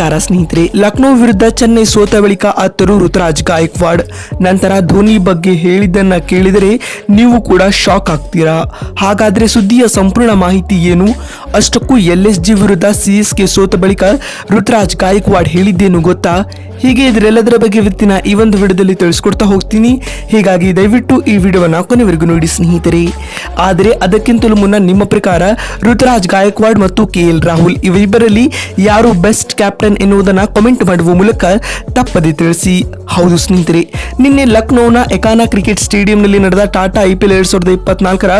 ನಮಸ್ಕಾರ ಸ್ನೇಹಿತರೆ. ಲಕ್ನೋ ವಿರುದ್ಧ ಚೆನ್ನೈ ಸೋತ ಬಳಿಕ ಅತ್ತರು ಋತುರಾಜ್ ಗಾಯಕ್ವಾಡ್. ನಂತರ ಧೋನಿ ಬಗ್ಗೆ ಹೇಳಿದ್ದನ್ನ ಕೇಳಿದರೆ ನೀವು ಕೂಡ ಶಾಕ್ ಆಗ್ತೀರಾ? ಹಾಗಾದ್ರೆ ಸುದ್ದಿಯ ಸಂಪೂರ್ಣ ಮಾಹಿತಿ ಏನು? ಅಷ್ಟಕ್ಕೂ ಎಲ್ ಎಸ್ ಜಿ ವಿರುದ್ಧ ಸಿ ಎಸ್ ಕೆ ಸೋತ ಬಳಿಕ ಋತುರಾಜ್ ಗಾಯಕ್ವಾಡ್ ಹೇಳಿದ್ದೇನು ಗೊತ್ತಾ? ಹೀಗೆ ಇದರೆಲ್ಲದರ ಬಗ್ಗೆ ಇವತ್ತಿನ ಈ ಒಂದು ವಿಡಿಯೋದಲ್ಲಿ ತಿಳಿಸ್ಕೊಡ್ತಾ ಹೋಗ್ತೀನಿ. ಹೀಗಾಗಿ ದಯವಿಟ್ಟು ಈ ವಿಡಿಯೋವನ್ನು ಕೊನೆವರೆಗೂ ನೋಡಿ ಸ್ನೇಹಿತರೆ. ಆದರೆ ಅದಕ್ಕಿಂತಲೂ ಮುನ್ನ ನಿಮ್ಮ ಪ್ರಕಾರ ಋತುರಾಜ್ ಗಾಯಕ್ವಾಡ್ ಮತ್ತು ಕೆ ಎಲ್ ರಾಹುಲ್ ಇವಿಬ್ಬರಲ್ಲಿ ಯಾರು ಬೆಸ್ಟ್ ಕ್ಯಾಪ್ಟನ್ ಎನ್ನುವುದನ್ನು ಕಾಮೆಂಟ್ ಮಾಡುವ ಮೂಲಕ ತಪ್ಪದೆ ತಿಳಿಸಿ. ಹೌದು ಸ್ನೇಹಿತರೆ, ನಿನ್ನೆ ಲಕ್ನೋನ ಎಕಾನಾ ಕ್ರಿಕೆಟ್ ಸ್ಟೇಡಿಯಂನಲ್ಲಿ ನಡೆದ ಟಾಟಾ ಐ ಪಿ ಎಲ್ ಎರಡ್ ಸಾವಿರದ ಇಪ್ಪತ್ನಾಲ್ಕರ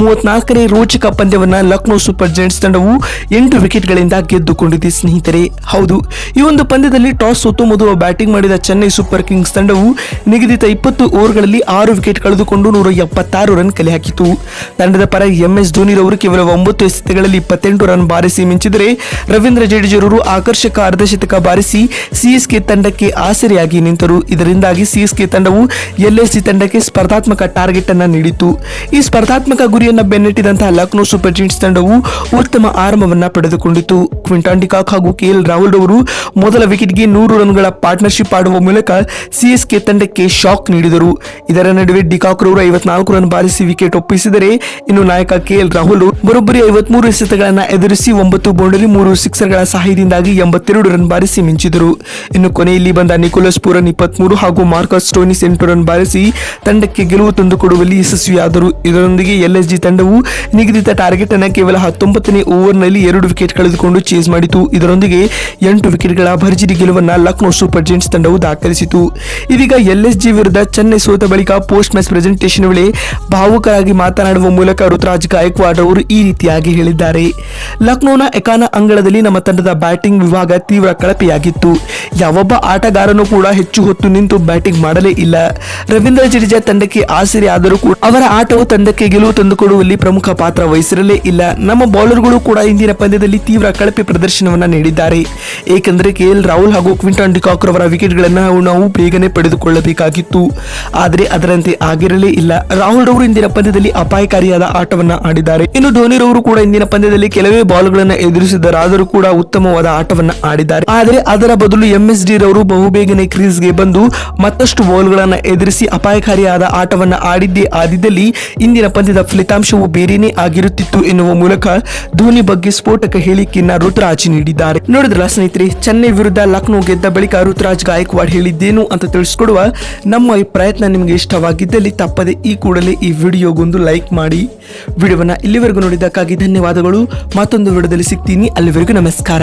ಮೂವತ್ನಾಲ್ಕನೇ ರೋಚಕ ಪಂದ್ಯವನ್ನು ಲಕ್ನೋ ಸೂಪರ್ ಜೈಂಟ್ಸ್ ತಂಡವು ಎಂಟು ವಿಕೆಟ್ಗಳಿಂದ ಗೆದ್ದುಕೊಂಡಿದೆ, ಸ್ನೇಹಿತರೆ. ಹೌದು, ಈ ಒಂದು ಪಂದ್ಯದಲ್ಲಿ ಟಾಸ್ ಸೋತು ಮೊದಲು ಬ್ಯಾಟಿಂಗ್ ಮಾಡಿದ ಚೆನ್ನೈ ಸೂಪರ್ ಕಿಂಗ್ಸ್ ತಂಡವು ನಿಗದಿತ ಇಪ್ಪತ್ತು ಓವರ್ಗಳಲ್ಲಿ ಆರು ವಿಕೆಟ್ ಕಳೆದುಕೊಂಡು ನೂರ ಎಪ್ಪತ್ತಾರು ರನ್ ಕಲೆ ಹಾಕಿತು ತಂಡದ ಪರ ಎಂ ಎಸ್ ಧೋನಿರವರು ಕೇವಲ ಒಂಬತ್ತು ಎಸೆತಗಳಲ್ಲಿ ಇಪ್ಪತ್ತೆಂಟು ರನ್ ಬಾರಿಸಿ ಮಿಂಚಿದರೆ ರವೀಂದ್ರ ಜಡೇಜರವರು ಆಕರ್ಷಕ ಅರ್ಧಶತಕ ಬಾರಿಸಿ ಸಿಎಸ್ಕೆ ತಂಡಕ್ಕೆ ಆಸರೆಯಾಗಿ ನಿಂತರು. ಇದರಿಂದಾಗಿ ಸಿಎಸ್ಕೆ ತಂಡವು ಎಲ್ಎಸ್ಸಿ ತಂಡಕ್ಕೆ ಸ್ಪರ್ಧಾತ್ಮಕ ಟಾರ್ಗೆಟ್ ಅನ್ನು ನೀಡಿತು ಈ ಸ್ಪರ್ಧಾತ್ಮಕ ಗುರಿಯನ್ನು ಬೆನ್ನಟ್ಟಿದಂತಹ ಲಕ್ನೋ ಸೂಪರ್ ಜೈಂಟ್ಸ್ ತಂಡವು ಉತ್ತಮ ಆರಂಭವನ್ನ ಪಡೆದುಕೊಂಡಿತು. ಕ್ವಿಂಟಾನ್ ಡಿಕಾಕ್ ಹಾಗೂ ಕೆಎಲ್ ರಾಹುಲ್ ಅವರು ಮೊದಲ ವಿಕೆಟ್ಗೆ ನೂರು ರನ್ಗಳ ಪಾರ್ಟ್ನರ್ಶಿಪ್ ಆಡುವ ಮೂಲಕ ಸಿಎಸ್ಕೆ ತಂಡಕ್ಕೆ ಶಾಕ್ ನೀಡಿದರು. ಇದರ ನಡುವೆ ಡಿಕಾಕ್ ರವರು ಐವತ್ನಾಲ್ಕು ರನ್ ಬಾರಿಸಿ ವಿಕೆಟ್ ಒಪ್ಪಿಸಿದರೆ ಇನ್ನು ನಾಯಕ ಕೆಎಲ್ ರಾಹುಲ್ ಬರೋಬ್ಬರಿ ಐವತ್ಮೂರು ಎಸೆತಗಳನ್ನು ಎದುರಿಸಿ ಒಂಬತ್ತು ಬೌಂಡರಿ, ಮೂರು ಸಿಕ್ಸರ್ಗಳ ಸಹಾಯದಿಂದಾಗಿ ಎಂಬತ್ತೆರಡು ರನ್ ಬಾರಿಸಿ ಮಿಂಚಿದರು. ಇನ್ನು ಕೊನೆಯಲ್ಲಿ ಬಂದ ನಿಕೋಲಸ್ ಪೂರನ್ ಇಪ್ಪತ್ಮೂರು ಹಾಗೂ ಮಾರ್ಕಸ್ ಸ್ಟೋನಿಸ್ ಎಂಟು ರನ್ ಬಾರಿಸಿ ತಂಡಕ್ಕೆ ಗೆಲುವು ತಂದುಕೊಡುವಲ್ಲಿ ಯಶಸ್ವಿಯಾದರು. ಇದರೊಂದಿಗೆ ಎಲ್ಎಸ್ಜಿ ತಂಡವು ನಿಗದಿತ ಟಾರ್ಗೆಟ್ ಅನ್ನು ಕೇವಲ ಹತ್ತೊಂಬತ್ತನೇ ಓವರ್ನಲ್ಲಿ ಎರಡು ವಿಕೆಟ್ ಕಳೆದುಕೊಂಡು ಚೇಸ್ ಮಾಡಿತು. ಇದರೊಂದಿಗೆ ಎಂಟು ವಿಕೆಟ್ಗಳ ಭರ್ಜರಿ ಗೆಲುವನ್ನು ಲಕ್ನೋ ಸೂಪರ್ ಜೈಂಟ್ಸ್ ತಂಡವು ದಾಖಲಿಸಿತು. ಇದೀಗ ಎಲ್ಎಸ್ಜಿ ವಿರುದ್ಧ ಚೆನ್ನೈ ಸೋತ ಬಳಿಕ ಪೋಸ್ಟ್ ಮ್ಯಾಚ್ ಪ್ರೆಸೆಂಟೇಷನ್ ವೇಳೆ ಭಾವುಕರಾಗಿ ಮಾತನಾಡುವ ಮೂಲಕ ಋತುರಾಜ್ ಗಾಯಕ್ವಾಡ್ ಅವರು ಈ ರೀತಿಯಾಗಿ ಹೇಳಿದ್ದಾರೆ. ಲಕ್ನೋನ ಎಕಾನ ಅಂಗಳದಲ್ಲಿ ನಮ್ಮ ತಂಡದ ಬ್ಯಾಟಿಂಗ್ ವಿಭಾಗ ತೀವ್ರ ಕಳಪೆಯಾಗಿತ್ತು. ಯಾವೊಬ್ಬ ಆಟಗಾರನು ಕೂಡ ಹೆಚ್ಚು ಹೊತ್ತು ನಿಂತು ಬ್ಯಾಟಿಂಗ್ ಮಾಡಲೇ ಇಲ್ಲ. ರವೀಂದ್ರ ಜಡೇಜಾ ತಂಡಕ್ಕೆ ಆಸರೆ ಆದರೂ ಕೂಡ ಅವರ ಆಟವು ತಂಡಕ್ಕೆ ಗೆಲುವು ತಂದುಕೊಡುವಲ್ಲಿ ಪ್ರಮುಖ ಪಾತ್ರ ವಹಿಸಿರಲೇ ಇಲ್ಲ. ನಮ್ಮ ಬೌಲರ್ಗಳು ಕೂಡ ಇಂದಿನ ಪಂದ್ಯದಲ್ಲಿ ತೀವ್ರ ಕಳಪೆ ಪ್ರದರ್ಶನವನ್ನ ನೀಡಿದ್ದಾರೆ. ಏಕೆಂದರೆ ಕೆಎಲ್ ರಾಹುಲ್ ಹಾಗೂ ಕ್ವಿಂಟನ್ ಡಿಕಾಕ್ ಅವರ ವಿಕೆಟ್ಗಳನ್ನು ನಾವು ಬೇಗನೆ ಪಡೆದುಕೊಳ್ಳಬೇಕಾಗಿತ್ತು. ಆದರೆ ಅದರಂತೆ ಆಗಿರಲೇ ಇಲ್ಲ. ರಾಹುಲ್ ರವರು ಇಂದಿನ ಪಂದ್ಯದಲ್ಲಿ ಅಪಾಯಕಾರಿಯಾದ ಆಟವನ್ನ ಆಡಿದ್ದಾರೆ. ಇನ್ನು ಧೋನಿ ರವರು ಕೂಡ ಇಂದಿನ ಪಂದ್ಯದಲ್ಲಿ ಕೆಲವೇ ಬಾಲ್ಗಳನ್ನು ಎದುರಿಸಿದರಾದರೂ ಕೂಡ ಉತ್ತಮವಾದ ಆಟವನ್ನ ಆಡಿದ್ದಾರೆ. ಆದರೆ ಅದರ ಬದಲು ಎಂಎಸ್ ಡಿ ರವರು ಬಹುಬೇಗನೆ ಕ್ರೀಸ್ಗೆ ಬಂದು ಮತ್ತಷ್ಟು ಬಾಲ್ಗಳನ್ನ ಎದುರಿಸಿ ಅಪಾಯಕಾರಿಯಾದ ಆಟವನ್ನ ಆಡಿದ್ದೇ ಆದಿದ್ದಲ್ಲಿ ಇಂದಿನ ಪಂದ್ಯದ ಫಲಿತಾಂಶವು ಬೇರೆಯೇ ಆಗಿರುತ್ತಿತ್ತು ಎನ್ನುವ ಮೂಲಕ ಧೋನಿ ಬಗ್ಗೆ ಸ್ಫೋಟಕ ಹೇಳಿಕೆಯನ್ನ ಋತುರಾಜ್ ನೀಡಿದ್ದಾರೆ. ನೋಡಿದ್ರಲ್ಲ ಸ್ನೇಹಿತರೆ, ಚೆನ್ನೈ ವಿರುದ್ಧ ಲಕ್ನೋ ಗೆದ್ದ ಬಳಿಕ ಋತುರಾಜ್ ಗಾಯಕ್ವಾಡ್ ಹೇಳಿದ್ದೇನು ಅಂತ ತಿಳಿಸ್ಕೊಡುವ ನಮ್ಮ ಈ ಪ್ರಯತ್ನ ನಿಮಗೆ ಇಷ್ಟವಾಗಿದ್ದಲ್ಲಿ ತಪ್ಪದೆ ಈ ಕೂಡಲೇ ಈ ವಿಡಿಯೋಗೊಂದು ಲೈಕ್ ಮಾಡಿ. ವಿಡಿಯೋವನ್ನ ಇಲ್ಲಿವರೆಗೂ ನೋಡಿದ್ದಕ್ಕಾಗಿ ಧನ್ಯವಾದಗಳು. ಮತ್ತೊಂದು ವಿಡಿಯೋದಲ್ಲಿ ಸಿಗ್ತೀನಿ. ಅಲ್ಲಿವರೆಗೂ ನಮಸ್ಕಾರ.